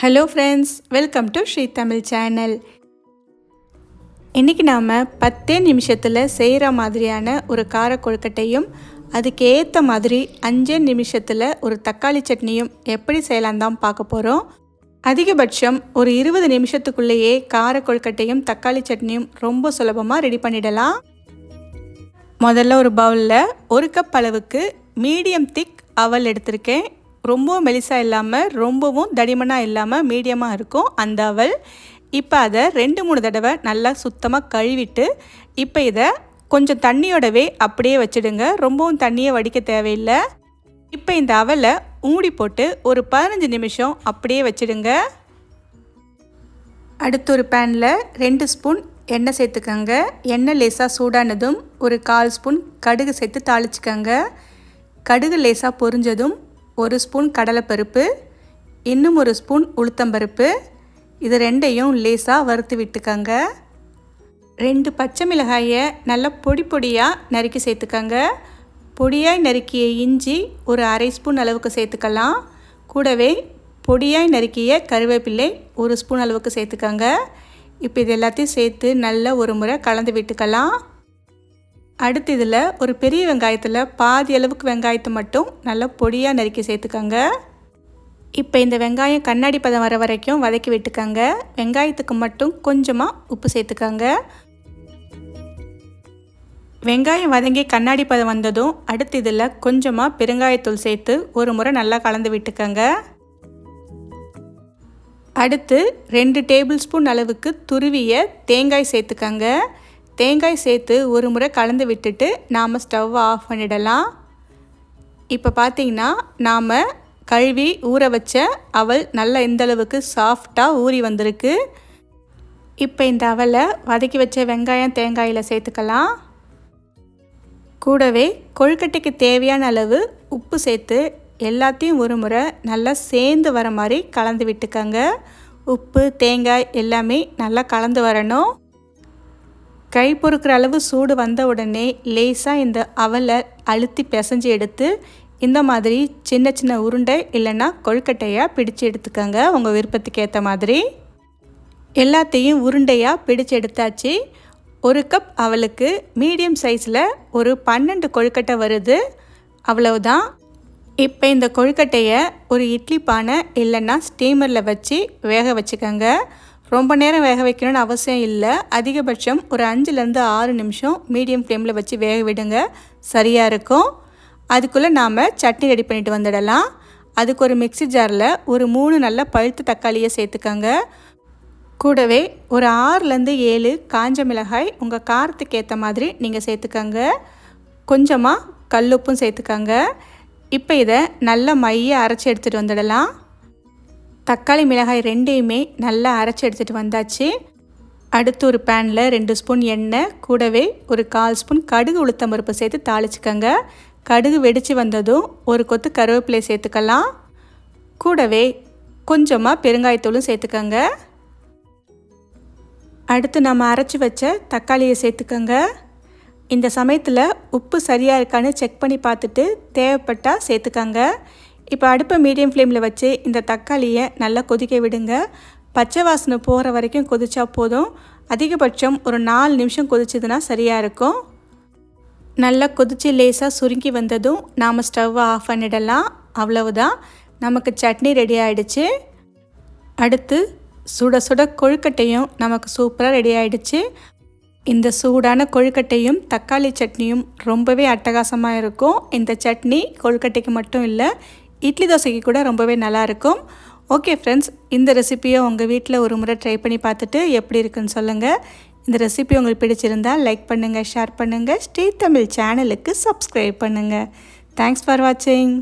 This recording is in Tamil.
Hello friends welcome to Sri Tamil channel இன்றைக்கி நாம் பத்தே நிமிஷத்தில் செய்கிற மாதிரியான ஒரு கார கொழுக்கட்டையும் அதுக்கு ஏற்ற மாதிரி அஞ்சே நிமிஷத்தில் ஒரு தக்காளி சட்னியும் எப்படி செய்யலாம் தான் பார்க்க போகிறோம் அதிகபட்சம் ஒரு இருபது நிமிஷத்துக்குள்ளேயே கார கொழுக்கட்டையும் தக்காளி சட்னியும் ரொம்ப சுலபமாக ரெடி பண்ணிடலாம். முதல்ல ஒரு பவுலில் ஒரு கப் அளவுக்கு மீடியம் திக் அவல் எடுத்திருக்கேன். ரொம்பவும் மெலிசாக இல்லாமல் ரொம்பவும் தடிமனாக இல்லாமல் மீடியமாக இருக்கும் அந்த அவல். இப்போ அதை ரெண்டு மூணு தடவை நல்லா சுத்தமாக கழுவிட்டு இப்போ இதை கொஞ்சம் தண்ணியோடவே அப்படியே வச்சுடுங்க. ரொம்பவும் தண்ணியை வடிக்க தேவையில்லை. இப்போ இந்த அவலை மூடி போட்டு ஒரு பதினஞ்சு நிமிஷம் அப்படியே வச்சுடுங்க. அடுத்து ஒரு பேனில் ரெண்டு ஸ்பூன் எண்ணெய் சேர்த்துக்கோங்க. எண்ணெய் லேசாக சூடானதும் ஒரு கால் ஸ்பூன் கடுகு சேர்த்து தாளிச்சுக்கோங்க. கடுகு லேசாக பொரிஞ்சதும் ஒரு ஸ்பூன் கடலைப்பருப்பு இன்னும் ஒரு ஸ்பூன் உளுத்தம்பருப்பு. இது ரெண்டையும் லேசாக வறுத்து விட்டுக்கோங்க. ரெண்டு பச்சை மிளகாயை நல்லா பொடி பொடியாக நறுக்கி சேர்த்துக்கோங்க. பொடியாய் நறுக்கிய இஞ்சி ஒரு அரை ஸ்பூன் அளவுக்கு சேர்த்துக்கலாம். கூடவே பொடியாய் நறுக்கிய கருவேப்பிள்ளை ஒரு ஸ்பூன் அளவுக்கு சேர்த்துக்கோங்க. இப்போ இது எல்லாத்தையும் சேர்த்து நல்லா ஒரு முறை கலந்து விட்டுக்கலாம். அடுத்து இதில் ஒரு பெரிய வெங்காயத்தில் பாதி அளவுக்கு வெங்காயத்தை மட்டும் நல்லா பொடியாக நறுக்கி சேர்த்துக்கோங்க. இப்போ இந்த வெங்காயம் கண்ணாடி பதம் வர வரைக்கும் வதக்கி விட்டுக்கோங்க. வெங்காயத்துக்கு மட்டும் கொஞ்சமாக உப்பு சேர்த்துக்கோங்க. வெங்காயம் வதங்கி கண்ணாடி பதம் வந்ததும் அடுத்து இதில் கொஞ்சமாக பெருங்காயத்தூள் சேர்த்து ஒரு முறை நல்லா கலந்து விட்டுக்கோங்க. அடுத்து ரெண்டு டேபிள் ஸ்பூன் அளவுக்கு துருவிய தேங்காய் சேர்த்துக்கோங்க. தேங்காய் சேர்த்து ஒரு முறை கலந்து விட்டுட்டு நாம் ஸ்டவ் ஆஃப் பண்ணிடலாம். இப்போ பார்த்திங்கன்னா நாம் கழுவி ஊற வச்ச அவள் நல்லா இந்தளவுக்கு சாஃப்டாக ஊறி வந்திருக்கு. இப்போ இந்த அவலை வதக்கி வச்ச வெங்காயம் தேங்காயில் சேர்த்துக்கலாம். கூடவே கொழுக்கட்டைக்கு தேவையான அளவு உப்பு சேர்த்து எல்லாத்தையும் ஒரு முறை நல்லா சேர்ந்து வர மாதிரி கலந்து விட்டுக்கோங்க. உப்பு தேங்காய் எல்லாமே நல்லா கலந்து வரணும். கை பொறுக்கிற அளவு சூடு வந்த உடனே லேசாக இந்த அவலை அழுத்தி பிசைஞ்சு எடுத்து இந்த மாதிரி சின்ன சின்ன உருண்டை இல்லைன்னா கொழுக்கட்டையாக பிடிச்சு எடுத்துக்கோங்க. உங்கள் விருப்பத்துக்கு ஏற்ற மாதிரி. எல்லாத்தையும் உருண்டையாக பிடிச்சு எடுத்தாச்சு. ஒரு கப் அவளுக்கு மீடியம் சைஸில் ஒரு பன்னெண்டு கொழுக்கட்டை வருது. அவ்வளவுதான். இப்போ இந்த கொழுக்கட்டையை ஒரு இட்லி பானை இல்லைன்னா ஸ்டீமரில் வச்சு வேக வச்சுக்கோங்க. ரொம்ப நேரம் வேக வைக்கணும்னு அவசியம் இல்லை. அதிகபட்சம் ஒரு அஞ்சுலேருந்து ஆறு நிமிஷம் மீடியம் ஃப்ளேமில் வச்சு வேக விடுங்க. சரியாக இருக்கும். அதுக்குள்ளே நாம் சட்னி ரெடி பண்ணிட்டு வந்துடலாம். அதுக்கு ஒரு மிக்சி ஜாரில் ஒரு மூணு நல்ல பழுத்து தக்காளியை சேர்த்துக்கோங்க. கூடவே ஒரு ஆறுலேருந்து ஏழு காஞ்ச மிளகாய் உங்கள் காரத்துக்கு ஏற்ற மாதிரி நீங்கள் சேர்த்துக்கோங்க. கொஞ்சமாக கல்லுப்பும் சேர்த்துக்கோங்க. இப்போ இதை நல்ல மைய அரைச்சி எடுத்துகிட்டு வந்துடலாம். தக்காளி மிளகாய் ரெண்டையுமே நல்லா அரைச்சி எடுத்துகிட்டு வந்தாச்சு. அடுத்து ஒரு பேனில் ரெண்டு ஸ்பூன் எண்ணெய் கூடவே ஒரு கால் ஸ்பூன் கடுகு உளுத்தம் பருப்பு சேர்த்து தாளிச்சுக்கோங்க. கடுகு வெடித்து வந்ததும் ஒரு கொத்து கருவேப்பிலை சேர்த்துக்கலாம். கூடவே கொஞ்சமாக பெருங்காயத்தூளும் சேர்த்துக்கோங்க. அடுத்து நம்ம அரைச்சி வச்ச தக்காளியை சேர்த்துக்கோங்க. இந்த சமயத்தில் உப்பு சரியாக இருக்கான்னு செக் பண்ணி பார்த்துட்டு தேவைப்பட்டால் சேர்த்துக்கோங்க. இப்போ அடுப்பை மீடியம் ஃப்ளேமில் வச்சு இந்த தக்காளியை நல்லா கொதிக்க விடுங்க. பச்சை வாசனை போகிற வரைக்கும் கொதிச்சா போதும். அதிகபட்சம் ஒரு நாலு நிமிஷம் கொதிச்சதுன்னா சரியாக இருக்கும். நல்லா கொதித்து லேசாக சுருங்கி வந்ததும் நாம் ஸ்டவ்வை ஆஃப் பண்ணிடலாம். அவ்வளவுதான். நமக்கு சட்னி ரெடி ஆகிடுச்சு அடுத்து சுட சுட கொழுக்கட்டையும் நமக்கு சூப்பராக ரெடி ஆகிடுச்சு இந்த சூடான கொழுக்கட்டையும் தக்காளி சட்னியும் ரொம்பவே அட்டகாசமாக இருக்கும். இந்த சட்னி கொழுக்கட்டைக்கு மட்டும் இல்லை இட்லி தோசைக்கு கூட ரொம்பவே நல்லாயிருக்கும். ஓகே ஃப்ரெண்ட்ஸ் இந்த ரெசிப்பியை உங்கள் வீட்டில் ஒரு முறை ட்ரை பண்ணி பார்த்துட்டு எப்படி இருக்குன்னு சொல்லுங்கள். இந்த ரெசிபி உங்களுக்கு பிடிச்சிருந்தால் லைக் பண்ணுங்கள் ஷேர் பண்ணுங்கள் ஸ்ரீ தமிழ் சேனலுக்கு சப்ஸ்கிரைப் பண்ணுங்கள். தேங்க்ஸ் ஃபார் வாட்சிங்